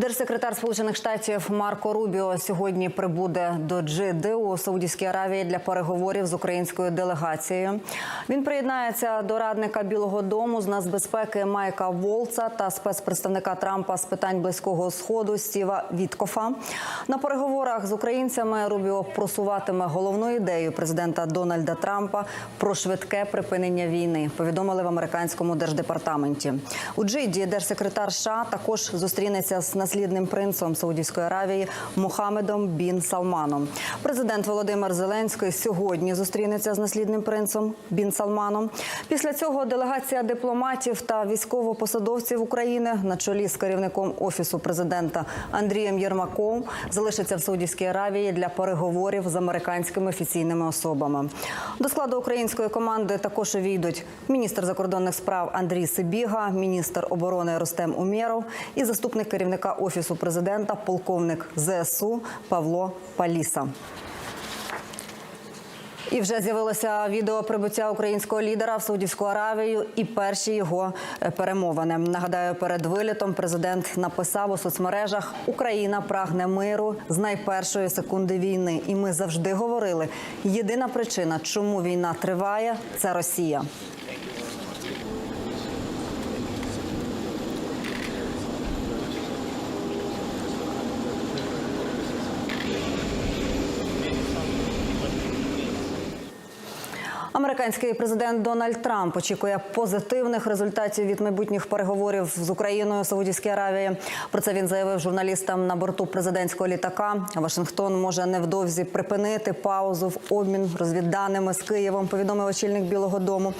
Держсекретар Сполучених Штатів Марко Рубіо сьогодні прибуде до Джиди у Саудівській Аравії для переговорів з українською делегацією. Він приєднається до радника Білого Дому з нацбезпеки Майка Волца та спецпредставника Трампа з питань близького сходу Стіва Віткофа. На переговорах з українцями Рубіо просуватиме головну ідею президента Дональда Трампа про швидке припинення війни. Повідомили в американському держдепартаменті. У Джиді держсекретар США також зустрінеться з наслідним принцем Саудівської Аравії Мохамедом Бін Салманом. Президент Володимир Зеленський сьогодні зустрінеться з наслідним принцем Бін Салманом. Після цього делегація дипломатів та військовопосадовців України на чолі з керівником офісу президента Андрієм Єрмаком залишиться в Саудівській Аравії для переговорів з американськими офіційними особами. До складу української команди також увійдуть міністр закордонних справ Андрій Сибіга, міністр оборони Ростем Умєров і заступник керівника офісу президента, полковник ЗСУ Павло Паліса. І вже з'явилося відео прибуття українського лідера в Саудівську Аравію і перші його е, перемовини. Нагадаю, перед вилітом президент написав у соцмережах: Україна прагне миру з найпершої секунди війни. І ми завжди говорили: єдина причина, чому війна триває, це Росія. Американський президент Дональд Трамп очікує позитивних результатів від майбутніх переговорів з Україною Саудівській Аравії. Про це він заявив журналістам на борту президентського літака. Вашингтон може невдовзі припинити паузу в обмін розвідданими з Києвом. Повідомив очільник Білого Дому.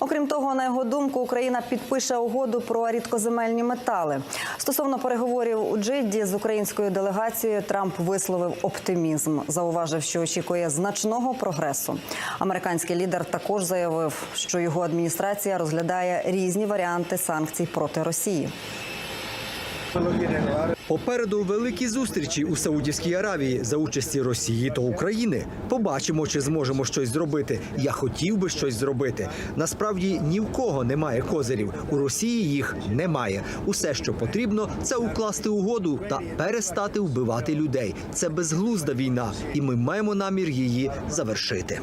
Окрім того, на його думку, Україна підпише угоду про рідкоземельні метали. Стосовно переговорів у Джидді з українською делегацією, Трамп висловив оптимізм. Зауважив, що очікує значного прогресу. Американський лідер також заявив, що його адміністрація розглядає різні варіанти санкцій проти Росії. Попереду великі зустрічі у Саудівській Аравії за участі Росії та України. Побачимо, чи зможемо щось зробити. Я хотів би щось зробити. Насправді ні в кого немає козирів. У Росії їх немає. Усе, що потрібно, це укласти угоду та перестати вбивати людей. Це безглузда війна, і ми маємо намір її завершити.